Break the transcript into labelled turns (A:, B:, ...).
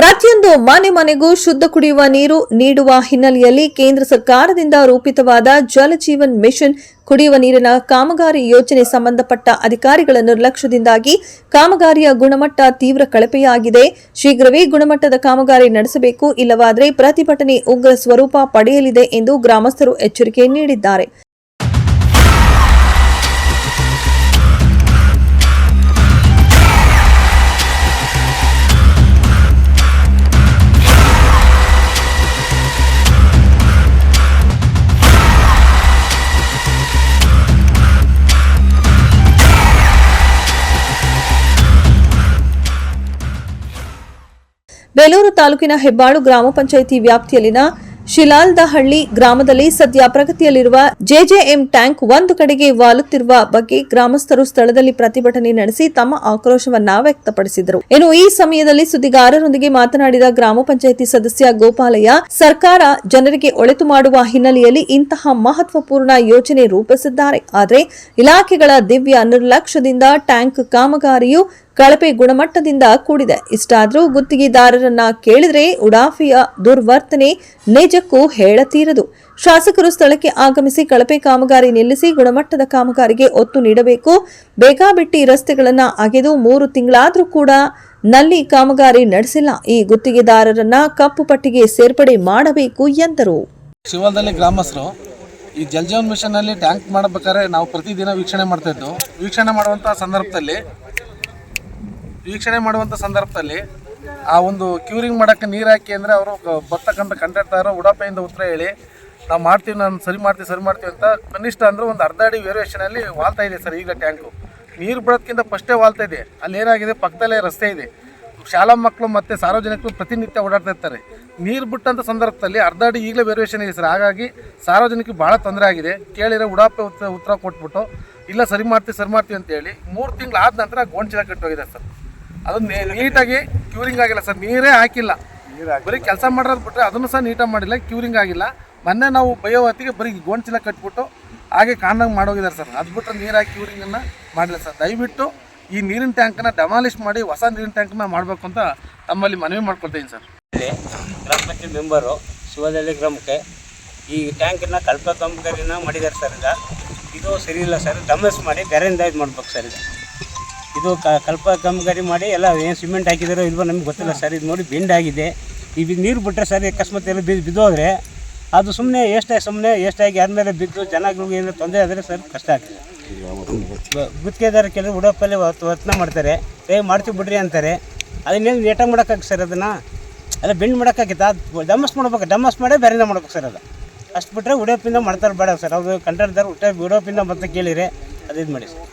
A: ಪ್ರತಿಯೊಂದು ಮನೆ ಮನೆಗೂ ಶುದ್ಧ ಕುಡಿಯುವ ನೀರು ನೀಡುವ ಹಿನ್ನೆಲೆಯಲ್ಲಿ ಕೇಂದ್ರ ಸರ್ಕಾರದಿಂದ ರೂಪಿತವಾದ ಜಲಜೀವನ್ ಮಿಷನ್ ಕುಡಿಯುವ ನೀರಿನ ಕಾಮಗಾರಿ ಯೋಜನೆ ಸಂಬಂಧಪಟ್ಟ ಅಧಿಕಾರಿಗಳ ನಿರ್ಲಕ್ಷ್ಯದಿಂದಾಗಿ ಕಾಮಗಾರಿಯ ಗುಣಮಟ್ಟ ತೀವ್ರ ಕಳಪೆಯಾಗಿದೆ. ಶೀಘ್ರವೇ ಗುಣಮಟ್ಟದ ಕಾಮಗಾರಿ ನಡೆಸಬೇಕು, ಇಲ್ಲವಾದರೆ ಪ್ರತಿಭಟನೆ ಉಗ್ರ ಸ್ವರೂಪ ಪಡೆಯಲಿದೆ ಎಂದು ಗ್ರಾಮಸ್ಥರು ಎಚ್ಚರಿಕೆ ನೀಡಿದ್ದಾರೆ. ಬೇಲೂರು ತಾಲೂಕಿನ ಹೆಬ್ಬಾಳು ಗ್ರಾಮ ಪಂಚಾಯಿತಿ ವ್ಯಾಪ್ತಿಯಲ್ಲಿನ ಶಿಲಾಲ್ದಹಳ್ಳಿ ಗ್ರಾಮದಲ್ಲಿ ಸದ್ಯ ಪ್ರಗತಿಯಲ್ಲಿರುವ ಜೆಜೆಎಂ ಟ್ಯಾಂಕ್ ಒಂದು ಕಡೆಗೆ ವಾಲುತ್ತಿರುವ ಬಗ್ಗೆ ಗ್ರಾಮಸ್ಥರು ಸ್ಥಳದಲ್ಲಿ ಪ್ರತಿಭಟನೆ ನಡೆಸಿ ತಮ್ಮ ಆಕ್ರೋಶವನ್ನ ವ್ಯಕ್ತಪಡಿಸಿದರು. ಇನ್ನು ಈ ಸಮಯದಲ್ಲಿ ಸುದ್ದಿಗಾರರೊಂದಿಗೆ ಮಾತನಾಡಿದ ಗ್ರಾಮ ಪಂಚಾಯಿತಿ ಸದಸ್ಯ ಗೋಪಾಲಯ್ಯ, ಸರ್ಕಾರ ಜನರಿಗೆ ಒಳಿತು ಮಾಡುವ ಹಿನ್ನೆಲೆಯಲ್ಲಿ ಇಂತಹ ಮಹತ್ವಪೂರ್ಣ ಯೋಜನೆ ರೂಪಿಸಿದ್ದಾರೆ. ಆದರೆ ಇಲಾಖೆಗಳ ದಿವ್ಯ ನಿರ್ಲಕ್ಷ್ಯದಿಂದ ಟ್ಯಾಂಕ್ ಕಾಮಗಾರಿಯು ಕಳಪೆ ಗುಣಮಟ್ಟದಿಂದ ಕೂಡಿದೆ. ಇಷ್ಟಾದರೂ ಗುತ್ತಿಗೆದಾರರನ್ನ ಕೇಳಿದ್ರೆ ಉಡಾಫಿಯ ದುರ್ವರ್ತನೆ ನಿಜಕ್ಕೂ ಹೇಳತೀರದು. ಶಾಸಕರು ಸ್ಥಳಕ್ಕೆ ಆಗಮಿಸಿ ಕಳಪೆ ಕಾಮಗಾರಿ ನಿಲ್ಲಿಸಿ ಗುಣಮಟ್ಟದ ಕಾಮಗಾರಿಗೆ ಒತ್ತು ನೀಡಬೇಕು. ಬೇಕಾಬಿಟ್ಟಿ ರಸ್ತೆಗಳನ್ನು ಅಗೆದು ಮೂರು ತಿಂಗಳಾದರೂ ಕೂಡ ನಲ್ಲಿ ಕಾಮಗಾರಿ ನಡೆಸಿಲ್ಲ. ಈ ಗುತ್ತಿಗೆದಾರರನ್ನ ಕಪ್ಪು ಪಟ್ಟಿಗೆ ಸೇರ್ಪಡೆ ಮಾಡಬೇಕು ಎಂದರು.
B: ಶಿವದಲ್ಲಿ ಗ್ರಾಮಸ್ಥರು ಈ ಜಲಜೀವನ್ ಮಿಷನ್ ಅಲ್ಲಿ ಟ್ಯಾಂಕ್ ಮಾಡಬೇಕಾದ್ರೆ ನಾವು ಪ್ರತಿದಿನ ವೀಕ್ಷಣೆ ಮಾಡ್ತಾ ಇದ್ದು ವೀಕ್ಷಣೆ ಮಾಡುವಂತಹ ಸಂದರ್ಭದಲ್ಲಿ ವೀಕ್ಷಣೆ ಮಾಡುವಂಥ ಸಂದರ್ಭದಲ್ಲಿ ಆ ಒಂದು ಕ್ಯೂರಿಂಗ್ ಮಾಡೋಕ್ಕೆ ನೀರು ಹಾಕಿ ಅಂದರೆ ಅವರು ಬರ್ತಕ್ಕಂಥ ಕಂಡಕ್ಟರ್ ಉಡಾಪೆಯಿಂದ ಉತ್ತರ ಹೇಳಿ, ನಾವು ಮಾಡ್ತೀವಿ, ನಾನು ಸರಿ ಮಾಡ್ತೀವಿ ಸರಿ ಮಾಡ್ತೀವಿ ಅಂತ ಕನಿಷ್ಠ ಅಂದ್ರೆ ಒಂದು ಅರ್ಧ ಅಡಿ ವೇರಿಯೇಷನಲ್ಲಿ ವಾಲ್ತಾ ಇದೆ ಸರ್ ಈಗ ಟ್ಯಾಂಕು ನೀರು ಬಿಡೋದಕ್ಕಿಂತ ಫಸ್ಟೇ ವಾಲ್ತಾ ಇದೆ. ಅಲ್ಲಿ ಏನಾಗಿದೆ? ಪಕ್ಕದಲ್ಲೇ ರಸ್ತೆ ಇದೆ. ಶಾಲಾ ಮಕ್ಕಳು ಮತ್ತು ಸಾರ್ವಜನಿಕರು ಪ್ರತಿನಿತ್ಯ ಓಡಾಡ್ತಾ ಇರ್ತಾರೆ. ನೀರು ಬಿಟ್ಟಂಥ ಸಂದರ್ಭದಲ್ಲಿ ಅರ್ಧ ಅಡಿ ಈಗಲೇ ವೇರಿಯೇಷನ್ ಇದೆ ಸರ್. ಹಾಗಾಗಿ ಸಾರ್ವಜನಿಕರಿಗೆ ಭಾಳ ತೊಂದರೆ ಆಗಿದೆ. ಕೇಳಿರೋ ಉಡಾಪೆ ಉತ್ತರ ಉತ್ತರ ಕೊಟ್ಬಿಟ್ಟು, ಇಲ್ಲ, ಸರಿ ಮಾಡ್ತೀವಿ ಸರಿ ಮಾಡ್ತೀವಿ ಅಂತೇಳಿ ಮೂರು ತಿಂಗಳು ಆದ ನಂತರ ಗೋಣಿಚೀಲ ಕಟ್ಟೋಗಿದೆ ಸರ್. ಅದು ನೀಟಾಗಿ ಕ್ಯೂರಿಂಗ್ ಆಗಿಲ್ಲ ಸರ್, ನೀರೇ ಹಾಕಿಲ್ಲ. ಬರೀ ಕೆಲಸ ಮಾಡೋದು ಬಿಟ್ಟರೆ ಅದನ್ನು ಸಹ ನೀಟಾಗಿ ಮಾಡಿಲ್ಲ ಕ್ಯೂರಿಂಗ್ ಆಗಿಲ್ಲ. ಮೊನ್ನೆ ನಾವು ಬಯೋ ಹೊತ್ತಿಗೆ ಬರೀ ಗೋಣಿಚೀಲ ಕಟ್ಬಿಟ್ಟು ಹಾಗೆ ಕಾಣಂಗೆ ಮಾಡೋಗಿದ್ದಾರೆ ಸರ್. ಅದು ಬಿಟ್ಟರೆ ನೀರು ಹಾಕಿ ಕ್ಯೂರಿಂಗನ್ನು ಮಾಡಿಲ್ಲ ಸರ್. ದಯವಿಟ್ಟು ಈ ನೀರಿನ ಟ್ಯಾಂಕನ್ನ ಡೆಮಾಲಿಷ್ ಮಾಡಿ, ಹೊಸ ನೀರಿನ ಟ್ಯಾಂಕನ್ನ ಮಾಡಬೇಕು ಅಂತ ತಮ್ಮಲ್ಲಿ ಮನವಿ ಮಾಡ್ಕೊಳ್ತೀನಿ ಸರ್.
C: ಗ್ರಾಮ ಪಂಚಾಯತ್ ಮೆಂಬರು ಶಿವದಳ್ಳಿ ಗ್ರಾಮಕ್ಕೆ ಈ ಟ್ಯಾಂಕನ್ನ ಕಲ್ಪ ಕಾಮಗಾರಿನ ಮಾಡಿದ್ದಾರೆ ಸರ್. ಈಗ ಇದು ಸರಿ ಇಲ್ಲ ಸರ್. ಡಮಸ್ ಮಾಡಿ ಬೇರೆಯಿಂದ ಇದು ಮಾಡ್ಬೇಕು ಸರ್. ಇದು ಇದು ಕಲ್ಪ ಕಾಮಗಾರಿ ಮಾಡಿ ಎಲ್ಲ ಏನು ಸಿಮೆಂಟ್ ಹಾಕಿದಾರೋ ಇಲ್ವೋ ನಮ್ಗೆ ಗೊತ್ತಿಲ್ಲ ಸರ್. ಇದು ನೋಡಿ ಬೆಂಡ್ ಆಗಿದೆ. ಈಗ ನೀರು ಬಿಟ್ಟರೆ ಸರ್ ಅಕಸ್ಮಾತ್ ಎಲ್ಲ ಬಿದ್ದು ಬಿದ್ದೋದ್ರೆ ಅದು ಸುಮ್ಮನೆ ಎಷ್ಟಾಗಿ ಸುಮ್ಮನೆ ಎಷ್ಟಾಗಿ ಆದಮೇಲೆ ಬಿದ್ದು ಜನಗಳಿಗೆ ಏನಾದ್ರು ತೊಂದರೆ ಆದರೆ ಸರ್ ಕಷ್ಟ ಆಗ್ತದೆ. ಗುತ್ತಿಗೆದಾರ ಕೆಲವರು ಉಡಪಲ್ಲಿ ಒತ್ತನ ಮಾಡ್ತಾರೆ. ಏ, ಮಾಡ್ತೀವಿ ಬಿಡ್ರಿ ಅಂತಾರೆ. ಅದನ್ನೇನು ಏಟ ಮಾಡೋಕ್ಕಾಗ ಸರ್ ಅದನ್ನು? ಅಲ್ಲ, ಬೆಂಡ್ ಮಾಡೋಕ್ಕಾಗಿತ್ತು? ಅದು ಡಮಸ್ ಮಾಡ್ಬೇಕು. ಡಮಸ್ ಮಾಡೇ ಬೇರೆಯಿಂದ ಮಾಡ್ಬೇಕು ಸರ್ ಅದು. ಅಷ್ಟು ಬಿಟ್ಟರೆ ಉಡಪಿಂದ ಮಾಡ್ತಾರೆ ಬೇಡ ಸರ್. ಅದು ಕಂಟ್ರಾಕ್ಟರ್ ಉಡಪಿಂದ ಮತ್ತೆ ಕೇಳಿರಿ ಅದು ಇದು ಮಾಡಿ ಸರ್.